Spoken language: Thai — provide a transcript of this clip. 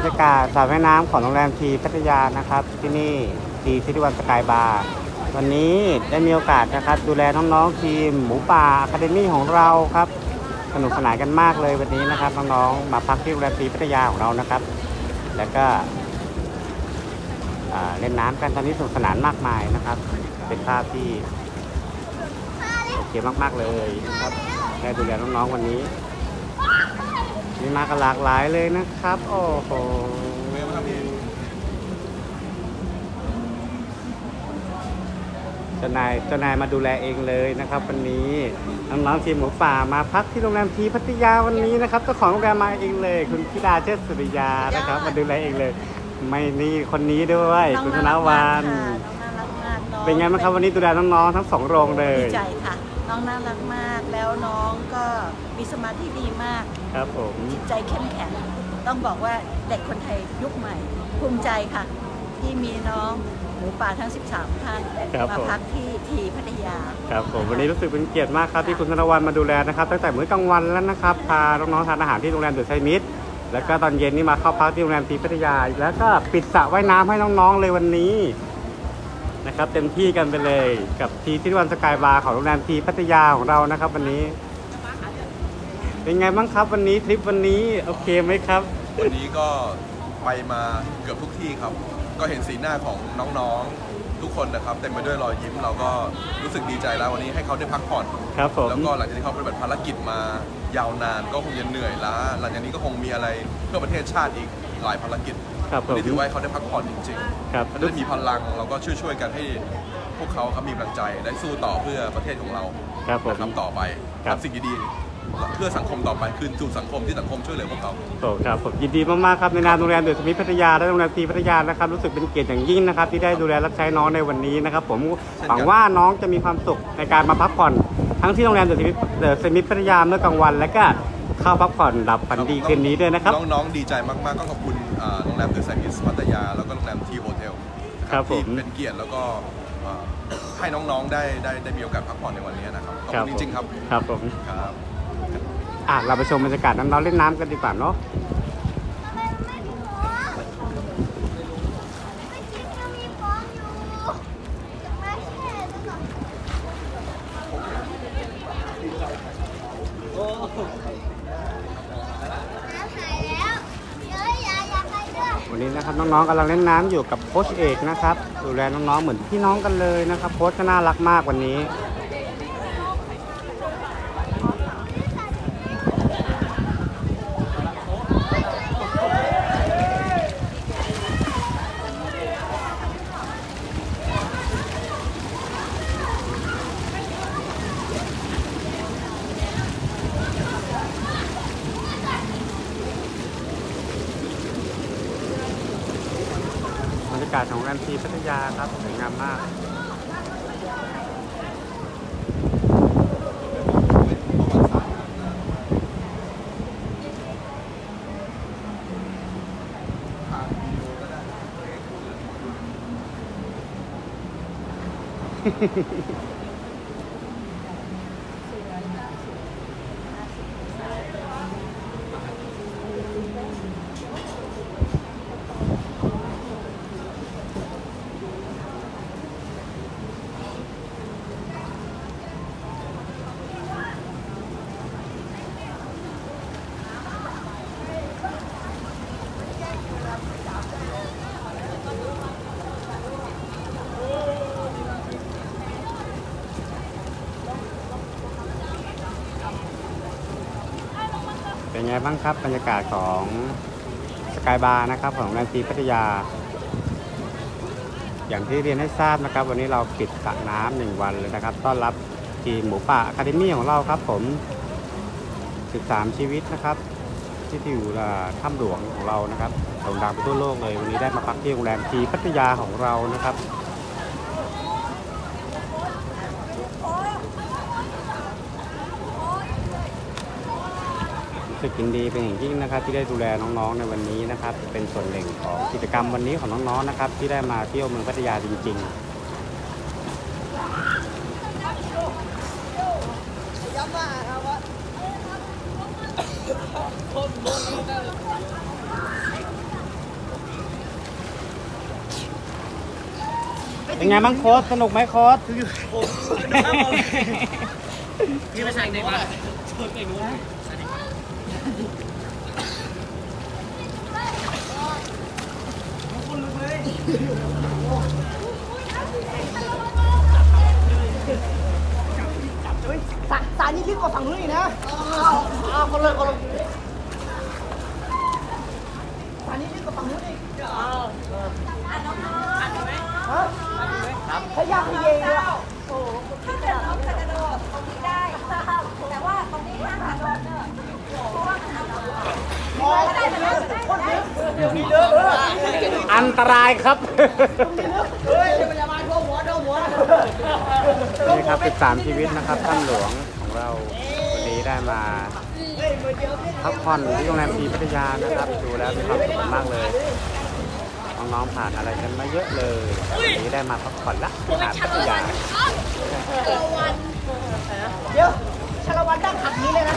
รรยากาศสระว่ายน้ำของโรงแรมทีพัทยานะครับ ที่นี่ทีซิตี้วันสกายบาร์วันนี้ได้มีโอกาสนะครับ ดูแลน้องๆทีมหมูป่าอะคาเดมี่ของเราครับสนุกสนานกันมากเลยวันนี้นะครับน้องๆมาพักที่โรงแรมทีพัทยาของเรานะครับ แล้วก็เล่นน้ำกันตอนนี้สนุกสนานมากมายนะครับ เป็นภาพที่โอเคมากๆเลยนะครับได้ดูแลน้องๆวันนี้ มีมากันหลากหลายเลยนะครับ โอ้โหเจ้านายเจ้านายมาดูแลเองเลยนะครับวันนี้น้องๆทีมหมูป่ามาพักที่โรงแรมทีพัทยาวันนี้นะครับเจ้าของโรงแรมมาเองเลย คุณพิดาเชิดสุริยานะครับ มาดูแลเองเลย ไม่นี่คนนี้ด้วย คุณธนวันน้องน่ารักมากน้องเป็นไงบ้างครับวันนี้ดูแลน้องๆทั้งสองโรงเลยดีใจค่ะน้องน่ารักมากแล้วน้องก็ มีสมาธิดีมาก ครับผมจิตใจเข้มแข็ง ต้องบอกว่าเด็กคนไทยยุคใหม่ ภูมิใจค่ะ ที่มีน้องหมูป่าทั้ง 13 ท่านครับมาผม พักที่ทีพัทยา ครับผมวันนี้รู้สึกเป็นเกียรติมากครับที่คุณธนวันมาดูแลนะครับตั้งแต่มื้อกลางวันแล้วนะครับพาน้องๆทานอาหารที่โรงแรมเดอะไซมิดแล้วก็ตอนเย็นนี่มาเข้าพักที่โรงแรมทีพัทยา แล้วก็ปิดสระว่ายน้ำให้น้องๆเลยวันนี้นะครับเต็มที่กันไปเลยกับทีที่วันสกายบาร์ของโรงแรมทีพัทยาของเรานะครับ วันนี้ เป็นไงบ้างครับวันนี้ทริปวันนี้โอเคไหมครับ วันนี้ก็ไปมาเกือบทุกที่ครับ ก็เห็นสีหน้าของน้องๆทุกคนนะครับเต็มไปด้วยรอยยิ้มเราก็รู้สึกดีใจแล้ววันนี้ให้เขาได้พักผ่อนครับผมแล้วก็หลังจากที่เขาปฏิบัติภารกิจมายาวนานก็คงจะเหนื่อยล้าหลังจากนี้ก็คงมีอะไรเพื่อประเทศชาติอีกหลายภารกิจครับผวันมนี้ถือว่าให้เขาได้พักผ่อนจริงครับๆได้มีพลังเราก็ช่วยๆกันให้พวกเขาครับมีกำลังใจได้สู้ต่อเพื่อประเทศของเราครับผมนะครับต่อไปครับทำสิ่งดีๆ เพื่อสังคมต่อไปคืนสู่สังคมที่สังคมช่วยเหลือพวกเขาโอ้ครับผมยินดีมากๆครับในนามโรงแรมเดอะสมิธพัทยาและโรงแรมทีพัทยานะครับรู้สึกเป็นเกียรติอย่างยิ่งนะครับ ที่ได้ดูแลรับใช้น้องในวันนี้นะครับ ผมเช่นกันหวังว่าน้องจะมีความสุขในการมาพักผ่อน ทั้งที่โรงแรมเดอะสมิธเดอะสมิธพัทยาเมื่อกลางวันและก็เข้าพักผ่อนหลับฝันดีคืนนี้ด้วยนะครับน้องๆดีใจมากๆก็ขอบคุณอ่าโรงแรมเดอะไซมิสพัทยาแล้วก็โรงแรมทีโฮเทลครับผมที่เป็นเกียรติแล้วก็อ่าให้น้องๆได้ได้ได้มีโอกาสพักผ่อนในวันนี้นะครับขอบคุณจริงๆครับครับผมครับ อะเราไปชมบรรยากาศน้องๆเล่นน้ำกันดีกว่าเนาะวันนี้นะครับน้องๆกำลังเล่นน้ำอยู่กับโค้ชเอกนะครับ ดูแลน้องๆเหมือนพี่น้องกันเลยนะครับโค้ชก็น่ารักมากวันนี้ากาศของแอมซีพัทยาครับสวยงามมาก ไงบ้างครับบรรยากาศของสกายบาร์นะครับของแรมซีพัทยา อย่างที่เรียนให้ทราบนะครับ วันนี้เราปิดสระน้ำหนึ่งวันเลยนะครับ ต้อนรับทีมหมูป่าอะคาเดมี่ของเราครับผม 13 ชีวิตนะครับ ที่อยู่ถ้ำหลวงของเรานะครับโด่งดังไปทั่วโลกเลย วันนี้ได้มาพักที่โรงแรมทีพัทยาของเรานะครับ สึกยินดีเป็นอย่างยิ่งนะครับ ที่ได้ดูแลน้องๆในวันนี้นะครับ เป็นส่วนหนึ่งของกิจกรรมวันนี้ของน้องๆนะครับ ที่ได้มาเที่ยวเมืองพัทยาจริง ๆเป็นไงบ้างโค้ดสนุกไหมโค้ดพี่มาสั่งได้ปะชไปนู้น สายสายนี้ลึกกว่าฝั่งนู้นอีกนะเอาเอาคนเลยคนเลยสายนี้ลึกกว่าฝั่งนู้นอีกเอาฮะพยายามเยเลย อันตรายครับนี่ครับ13ชีวิตนะครับท่านหลวงของเราวันนี้ได้มาพักผ่อนที่โรงแรมพีพัทยานะครับ ดูแล้วมีความสุขมากเลยน้องๆผ่านอะไรกันมาเยอะเลยวันนี้ได้มาพักผ่อนละหาพัทยาเดี๋ยวชาละวันตั้งขัดนี้เลยนะ